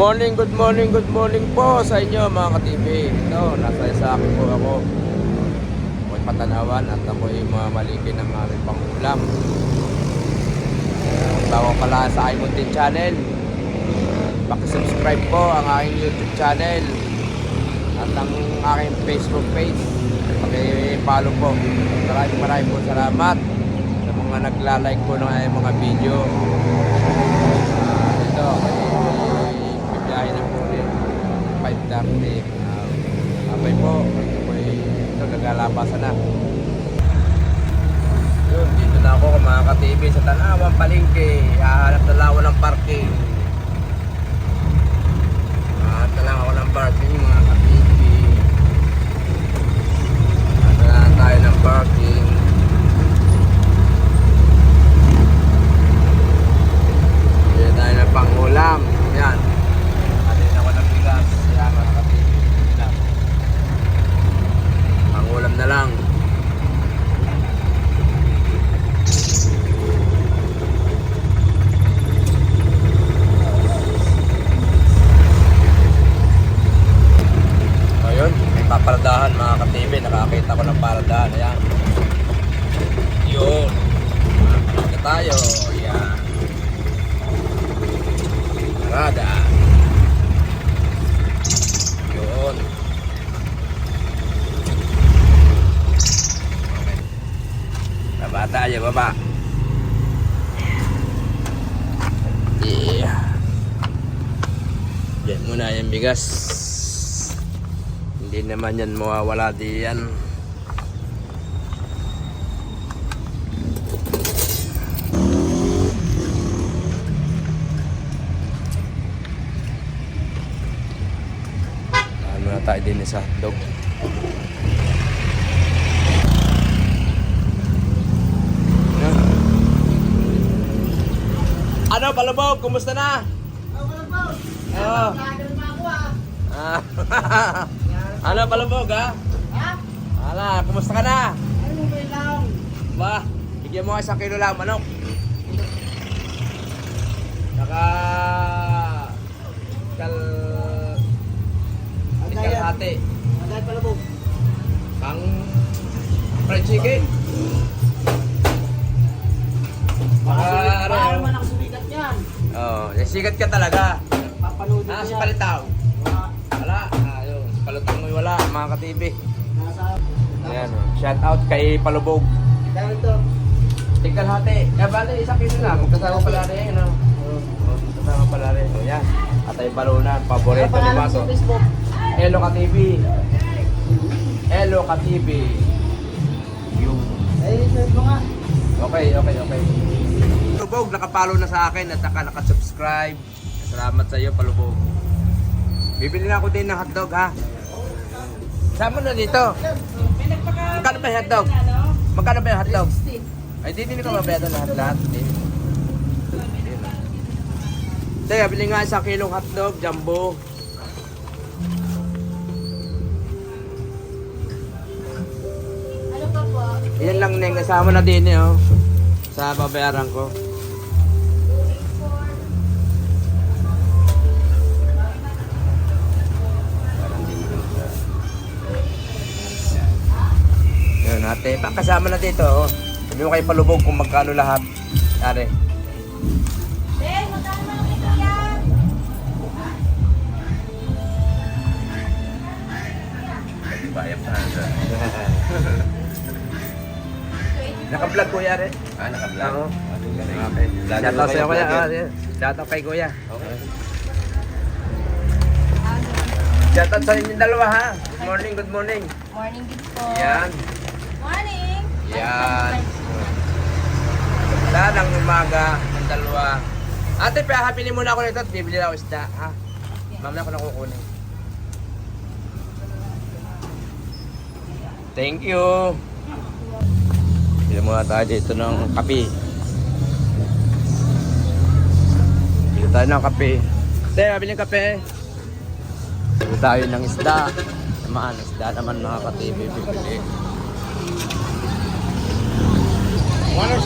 morning, good morning, good morning po sa inyo mga ka-TV. Ito, nasa sa akin po ako. Ako'y patanawan at ako'y mamalikin ng aming pangulam. Bago pala sa aking Muntin Channel. Pakisubscribe po ang aking YouTube channel at ang aking Facebook page. Paki-follow po. Maraming maraming po salamat sa mga nagla-like po ng mga video. Ah, ito, ay bibiyahe na po rin. 5.30. Uh, abay po, ito po ay ito, naglalabasan na. Yun, dito na ako mga ka-TV sa Tanawan, Palengke. Hahanap na lang ako ng parking. Hahanap na lang ako ng parking mga ka-TV. Hahanap na lang tayo ng parking. Bili tayo ng pangulam. Yan. Atin ako ng bigas. Yan mga ka-TV. Bigas. Pangulam na lang. Ayun, may paparadahan mga ka-TV. Nakakita ko ng paradahan. Ayan. Yun. Nakakita tayo. Ayan. Parada. Yun. Okay. Baba tayo, baba. Yeah. Yan muna yung bigas. Hindi naman yan mawawala di yan. Ano na tayo din sa hotdog. Ano, Palabog? Kumusta na? Oo. Ah. ano, Palabog, ha? Ala, kumusta ka na? Ba, bigyan mo ka isang kilo lang manok. Naka... Kal... Kalhati. Pang... Fried chicken. Sigat ka talaga. Papanoodin Ah, si. Palitaw. Wala. Ah, yun. Si Palitaw mo wala, mga ka-TV. Ayan, oh. shout out kay Palubog. Dahil ito. Tingkalhati. Eh, bali, isang kilo lang. Magkasama pala rin, ano? Magkasama pala rin. Oh, yan. At ay balunan. Paborito ni Facebook? Elo ka TV. Elo ka TV. Yung. Eh, search mo nga. Okay, okay, okay. Palubog, nakapalo na sa akin at saka nakasubscribe. Salamat sa iyo, Palubog. Bibili na ako din ng hotdog, ha? Sama na dito. Magkano ba yung hotdog? Magkano ba yung hotdog? Ay, di din ka mabayad ang lahat-lahat. Hindi. Teka, bili nga isang kilong hotdog, jumbo. Ano pa po? Yan lang neng kasama na din eh, oh. Sa babayaran ko. Ate, pa kasama na dito oh. Sabi mo kay palubog kung magkano lahat. Are. Ben, magkano ang ito yan? Bayad na. Naka-vlog kuya rin. Ah, naka-vlog. Oo. Okay. Shout out sa'yo kuya. Ah. Shout out kay kuya. Okay. Shout out sa inyong dalawa ha. Good morning, good morning. Morning din po. Yan. Yan. Dalang umaga ng dalawa. Ate, pahapili muna ako nito at bibili ako isda, ha? Mamaya ko na kukunin. Thank you. Bili muna tayo dito ng kape. Bili tayo ng kape. Ate, bili ng kape. Bili tayo ng isda. Naman, isda naman mga ka-TV bibili. মানুষ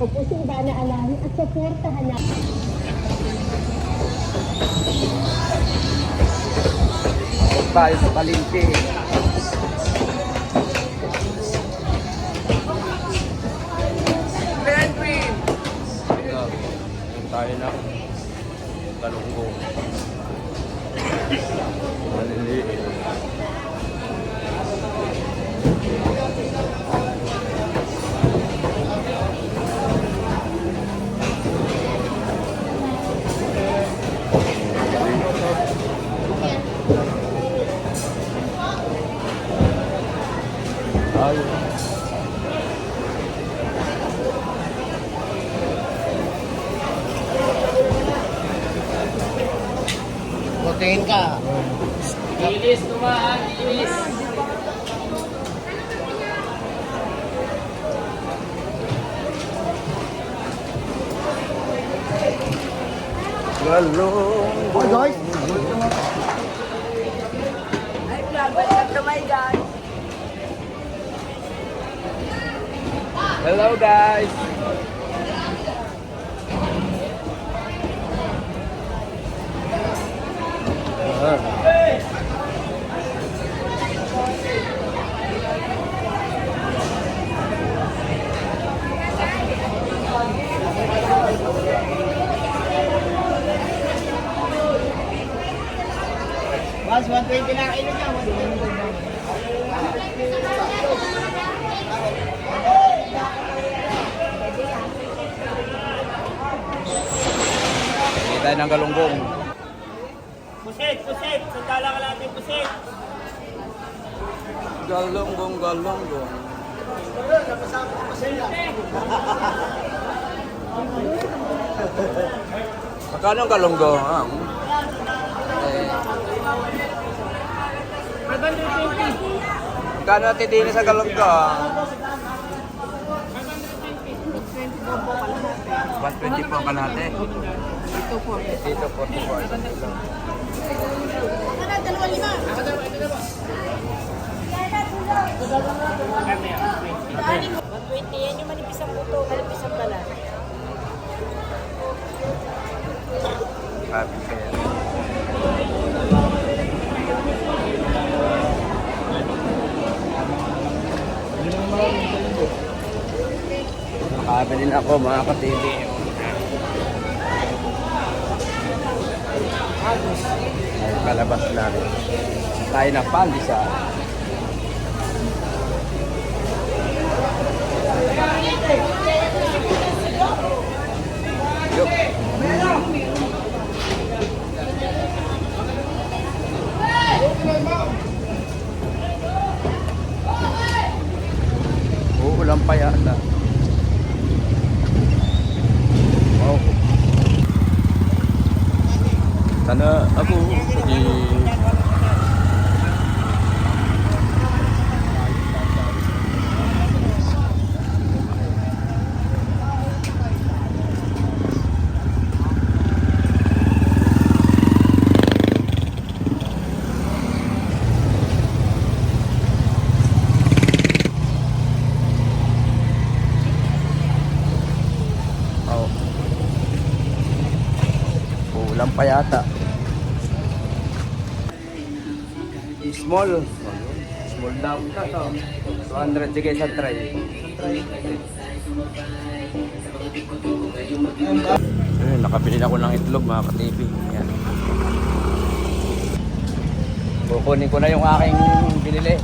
Ako po si Ivana Alani at suportahan. Huwag tayo sa palengke. Penguin! Ito, tayo na. Galunggong. Ayun. Protein ka. Ilis, tumaan, ilis. Galunggong. Hoy guys! Ay, vlog. Welcome to my guys. Hello guys. Mas 120 lang kilo niya. Tayo ng galunggong. Pusit, pusit. Sandala ka natin, pusit. Galunggong, galunggong. Magkano ang galunggong? Ah, eh, Magkano natin din sa galunggong? 120 po ang kalahati. Dito 40. Dito 44. Dani, 120 yan yung manipis ang buto, manipis ang balat. Happy fair. Nakabili na ako mga katili. Ay, palabas na rin. Tayo na pandisa. Yup. Uulan pa yata. Sana ako di Oh. Ulam pa yata. Small. Small daw ito. to. 200 sige sa tray. Ayun, nakabili na ako ng itlog mga ka-TV. Yan. Kukunin ko na yung aking binili.